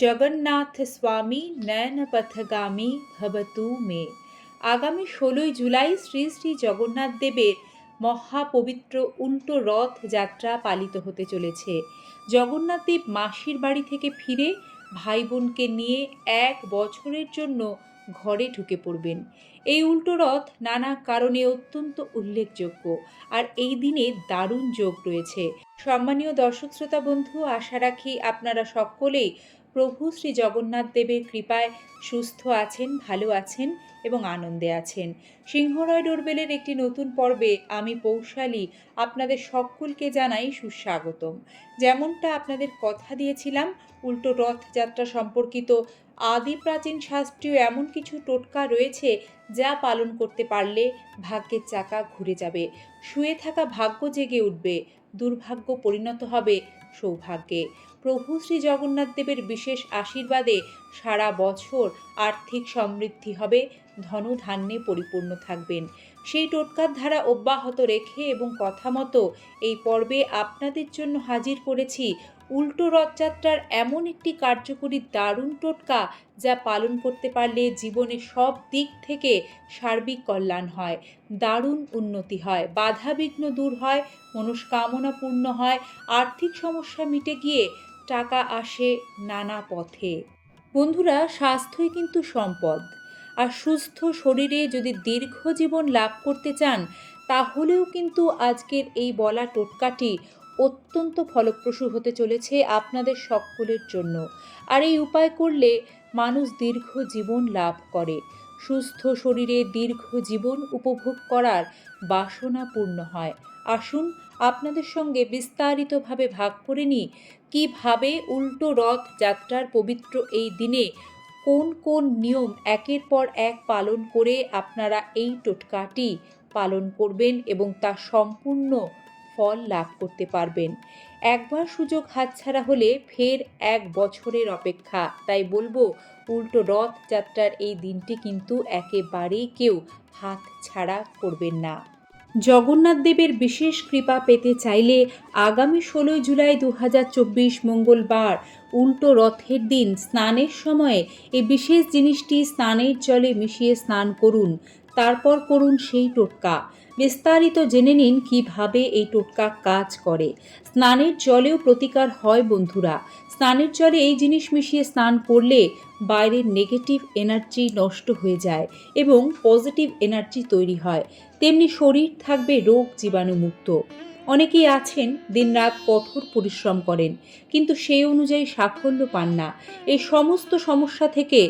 জগন্নাথ স্বামী নয়ন পথগামী ভবতু মে। আগামী ষোলোই জুলাই শ্রী শ্রী জগন্নাথ দেবের মহাপবিত্র উল্টো রথ যাত্রা পালিত হতে চলেছে। জগন্নাথ দেব মাসির বাড়ি থেকে ফিরে ভাই বোনকে নিয়ে এক বছরের জন্য ঘরে ঢুকে পড়বেন। এই উল্টো রথ নানা কারণে অত্যন্ত উল্লেখযোগ্য আর এই দিনে দারুণ যোগ রয়েছে। সম্মানীয় দর্শক, শ্রোতা, বন্ধু, আশা রাখি আপনারা সকলেই প্রভু শ্রী জগন্নাথ দেবের কৃপায় সুস্থ আছেন, ভালো আছেন এবং আনন্দে আছেন। সিংহরয় ডোরবেলের একটি নতুন পর্বে আমি পৌশালী আপনাদের সকলকে জানাই সুস্বাগতম। যেমনটা আপনাদের কথা দিয়েছিলাম, উল্টো রথযাত্রা সম্পর্কিত আদি প্রাচীন শাস্ত্রীয় এমন কিছু টোটকা রয়েছে যা পালন করতে পারলে ভাগ্যের চাকা ঘুরে যাবে। শুয়ে থাকা ভাগ্য জেগে উঠবে। দুর্ভাগ্য পরিণত হবে সৌভাগ্যে। প্রভু শ্রী জগন্নাথ দেবের বিশেষ আশীর্বাদে সারা বছর আর্থিক সমৃদ্ধি হবে, ধনধান্যে পরিপূর্ণ থাকবেন। সেই টোটকার ধারা অব্যাহত রেখে এবং কথা মতো এই পর্বে আপনাদের জন্য হাজির করেছি উল্টো রথযাত্রার এমন একটি কার্যকরী দারুণ টোটকা যা পালন করতে পারলে জীবনে সব দিক থেকে সার্বিক কল্যাণ হয়, দারুণ উন্নতি হয়, বাধাবিঘ্ন দূর হয়, মনস্কামনা পূর্ণ হয়, আর্থিক সমস্যা মিটে গিয়ে টাকা আসে নানা পথে। বন্ধুরা, স্বাস্থ্যই কিন্তু সম্পদ। আর সুস্থ শরীরে যদি দীর্ঘ জীবন লাভ করতে চান, তাহলেও কিন্তু আজকের এই বলা টোটকাটি অত্যন্ত ফলপ্রসূ হতে চলেছে আপনাদের সকলের জন্য। আর এই উপায় করলে মানুষ দীর্ঘ জীবন লাভ করে। সুস্থ শরীরে দীর্ঘ জীবন উপভোগ করার বাসনা পূর্ণ হয়। আসুন আপনাদের সঙ্গে বিস্তারিতভাবে ভাগ করে নিই, কীভাবে উল্টো রথ যাত্রার পবিত্র এই দিনে কোন কোন নিয়ম একের পর এক পালন করে আপনারা এই টোটকাটি পালন করবেন এবং তা সম্পূর্ণ ফল লাভ করতে পারবেন। একবার সুযোগ হাতছাড়া হলে ফের এক বছরের অপেক্ষা। তাই বলব, উল্টো রথ যাত্রার এই দিনটি কিন্তু একেবারেই কেউ হাত ছাড়া করবেন না। জগন্নাথ দেবের বিশেষ কৃপা পেতে চাইলে আগামী ষোলোই জুলাই দু হাজার চব্বিশ মঙ্গলবার উল্টো রথের দিন স্নানের সময়ে এই বিশেষ জিনিসটি স্নানের জলে মিশিয়ে স্নান করুন। তারপর করুন সেই টোটকা। বিস্তারিত জেনে নিন কীভাবে এই টোটকা কাজ করে। স্নানের জলেও প্রতিকার হয় বন্ধুরা। স্নানের জলে এই জিনিস মিশিয়ে স্নান করলে বাইরের নেগেটিভ এনার্জি নষ্ট হয়ে যায় এবং পজিটিভ এনার্জি তৈরি হয়। তেমনি শরীর থাকবে রোগ জীবাণুমুক্ত। অনেকেই আছেন, দিনরাত কঠোর পরিশ্রম করেন, কিন্তু সেই অনুযায়ী সাফল্য পান না। এই সমস্ত সমস্যা থেকে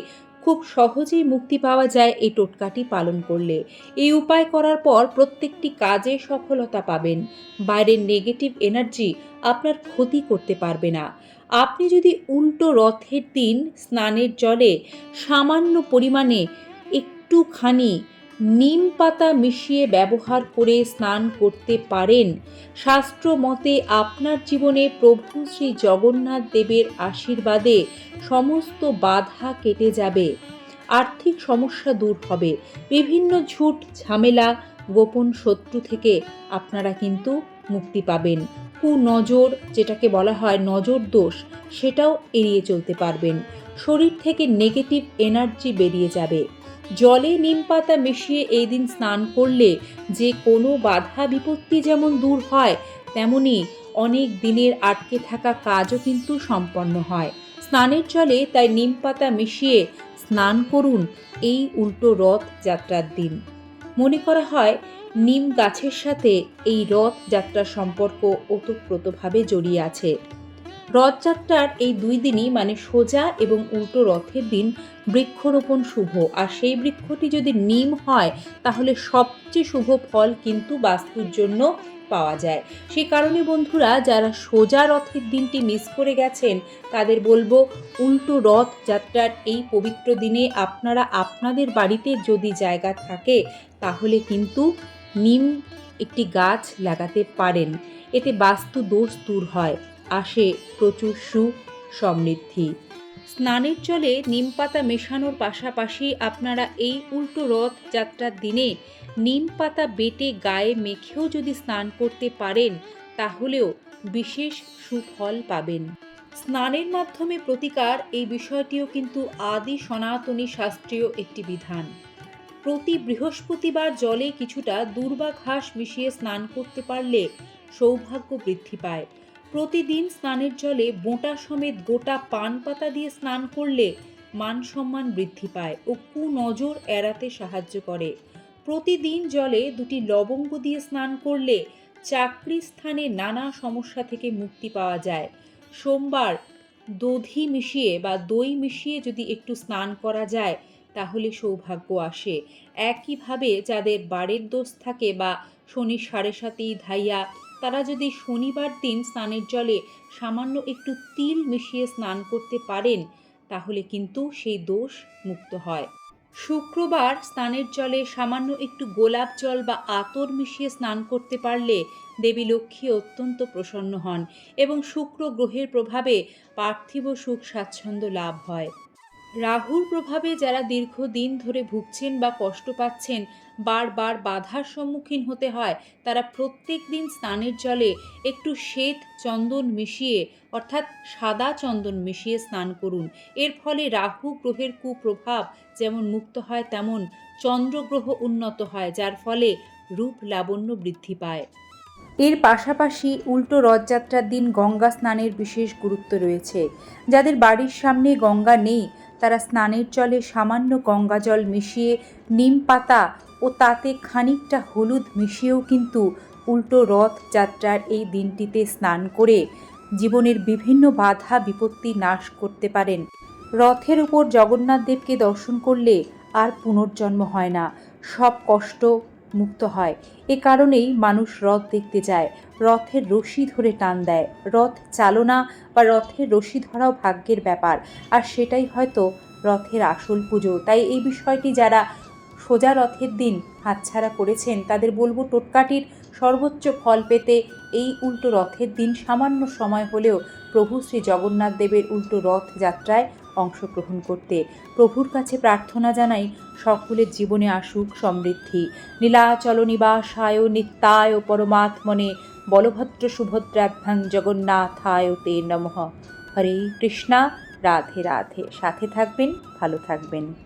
খুব সহজেই মুক্তি পাওয়া যায় এই টোটকাটি পালন করলে। এই উপায় করার পর প্রত্যেকটি কাজে সফলতা পাবেন। বাইরের নেগেটিভ এনার্জি আপনার ক্ষতি করতে পারবে না। আপনি যদি উল্টো রথের দিন স্নানের জলে সামান্য পরিমাণে একটুখানি নিম পাতা মিশিয়ে ব্যবহার করে স্নান করতে পারেন। শাস্ত্র মতে আপনার জীবনে প্রভু শ্রী জগন্নাথ দেবের আশীর্বাদে সমস্ত বাধা কেটে যাবে। আর্থিক সমস্যা দূর হবে। বিভিন্ন ঝুট, ঝামেলা, গোপন শত্রু থেকে আপনারা কিন্তু মুক্তি পাবেন। কুনজর, যেটাকে বলা হয় নজর দোষ সেটাও এড়িয়ে চলতে পারবেন। শরীর থেকে নেগেটিভ এনার্জি বেরিয়ে যাবে। জলে নিম পাতা মিশিয়ে এই দিন স্নান করলে যে কোনো বাধা বিপত্তি যেমন দূর হয়, তেমনি অনেক দিনের আটকে থাকা কাজও কিন্তু সম্পন্ন হয়। স্নানের জলে তাই নিম পাতা মিশিয়ে স্নান করুন, এই উল্টো রথ যাত্রার দিন। মনে করা হয়, নিম গাছের সাথে এই রথ যাত্রার সম্পর্ক ওতপ্রোতভাবে জড়িয়ে আছে। রথযাত্রার এই দুই দিনই মানে সোজা এবং উল্টো রথের দিন বৃক্ষরোপণ শুভ। আর সেই বৃক্ষটি যদি নিম হয়, তাহলে সবচেয়ে শুভ ফল কিন্তু বাস্তুর জন্য পাওয়া যায়। সেই কারণে বন্ধুরা, যারা সোজা রথের দিনটি মিস করে গেছেন, তাদের বলব উল্টো রথ যাত্রার এই পবিত্র দিনে আপনারা আপনাদের বাড়িতে যদি জায়গা থাকে, তাহলে কিন্তু নিম একটি গাছ লাগাতে পারেন। এতে বাস্তু দোষ দূর হয়। আসে প্রচুর সুখ, সমৃদ্ধি। স্নানের জলে নিম পাতা মেশানোর পাশাপাশি আপনারা এই উল্টো রথ যাত্রার দিনে নিম পাতা বেটে গায়ে মেখেও যদি স্নান করতে পারেন, তাহলেও বিশেষ সুফল পাবেন। স্নানের মাধ্যমে প্রতিকার, এই বিষয়টিও কিন্তু আদি সনাতনী শাস্ত্রীয় একটি বিধান। প্রতি বৃহস্পতিবার জলে কিছুটা দুর্বা ঘাস মিশিয়ে স্নান করতে পারলে সৌভাগ্য বৃদ্ধি পায়। প্রতিদিন স্নানের জলে বোঁটা সমেত গোটা পান পাতা দিয়ে স্নান করলে মান সম্মান বৃদ্ধি পায় ও কুনজর এড়াতে সাহায্য করে। প্রতিদিন জলে দুটি লবঙ্গ দিয়ে স্নান করলে চাকরি স্থানে নানা সমস্যা থেকে মুক্তি পাওয়া যায়। সোমবার দধি মিশিয়ে বা দই মিশিয়ে যদি একটু স্নান করা যায়, তাহলে সৌভাগ্য আসে। একইভাবে যাদের বাড়ির দোষ থাকে বা শনি সাড়ে সাতেই ধাইয়া তারা যদি শনিবার দিন স্নানের জলে সামান্য একটু তিল মিশিয়ে স্নান করতে পারেন, তাহলে কিন্তু সেই দোষ মুক্ত হয়। শুক্রবার স্নানের জলে সামান্য একটু গোলাপ জল বা আতর মিশিয়ে স্নান করতে পারলে দেবী লক্ষ্মী অত্যন্ত প্রসন্ন হন এবং শুক্র গ্রহের প্রভাবে পার্থিব সুখ স্বাচ্ছন্দ্য লাভ হয়। রাহুর প্রভাবে যারা দীর্ঘদিন ধরে ভুগছেন বা কষ্ট পাচ্ছেন বারবার বাধার সম্মুখীন হতে হয়। তারা প্রত্যেক দিন স্নানের জলে একটু শ্বেত চন্দন মিশিয়ে, অর্থাৎ সাদা চন্দন মিশিয়ে স্নান করুন। এর ফলে রাহু গ্রহের কুপ্রভাব যেমন মুক্ত হয়, তেমন চন্দ্রগ্রহ উন্নত হয়, যার ফলে রূপ লাবণ্য বৃদ্ধি পায়। এর পাশাপাশি উল্টো রথযাত্রার দিন গঙ্গা স্নানের বিশেষ গুরুত্ব রয়েছে। যাদের বাড়ির সামনে গঙ্গা নেই তারা স্নানের জলে সামান্য গঙ্গা জল মিশিয়ে নিম পাতা ও তাতে খানিকটা হলুদ মিশিয়েও কিন্তু উল্টো রথ যাত্রার এই দিনটিতে স্নান করে জীবনের বিভিন্ন বাধা বিপত্তি নাশ করতে পারেন। রথের উপর জগন্নাথ দেবকে দর্শন করলে আর পুনর্জন্ম হয় না। সব কষ্ট মুক্ত হয়। এ কারণেই মানুষ রথ দেখতে যায়। রথের রশি ধরে টান দেয়। রথ চালনা বা রথের রশি ধরাও ভাগ্যের ব্যাপার। আর সেটাই হয়তো রথের আসল পুজো। তাই এই বিষয়টি যারা সোজা রথের দিন হাতছাড়া করেছেন, তাদের বলব টোটকাটির সর্বোচ্চ ফল পেতে এই উল্টো রথের দিন সামান্য সময় হলেও প্রভু শ্রী জগন্নাথ দেবের উল্টো রথ যাত্রায় অংশগ্রহণ করতে। প্রভুর কাছে প্রার্থনা জানাই সকলের জীবনে আসুক সমৃদ্ধি। নীলাচল নিবাসায় নিত্যায় পরমাত্মনে বলভদ্র সুভদ্রাভ্যাং জগন্নাথায় তে নমঃ। হরে কৃষ্ণা, রাধে রাধে। সাথে থাকবেন, ভালো থাকবেন।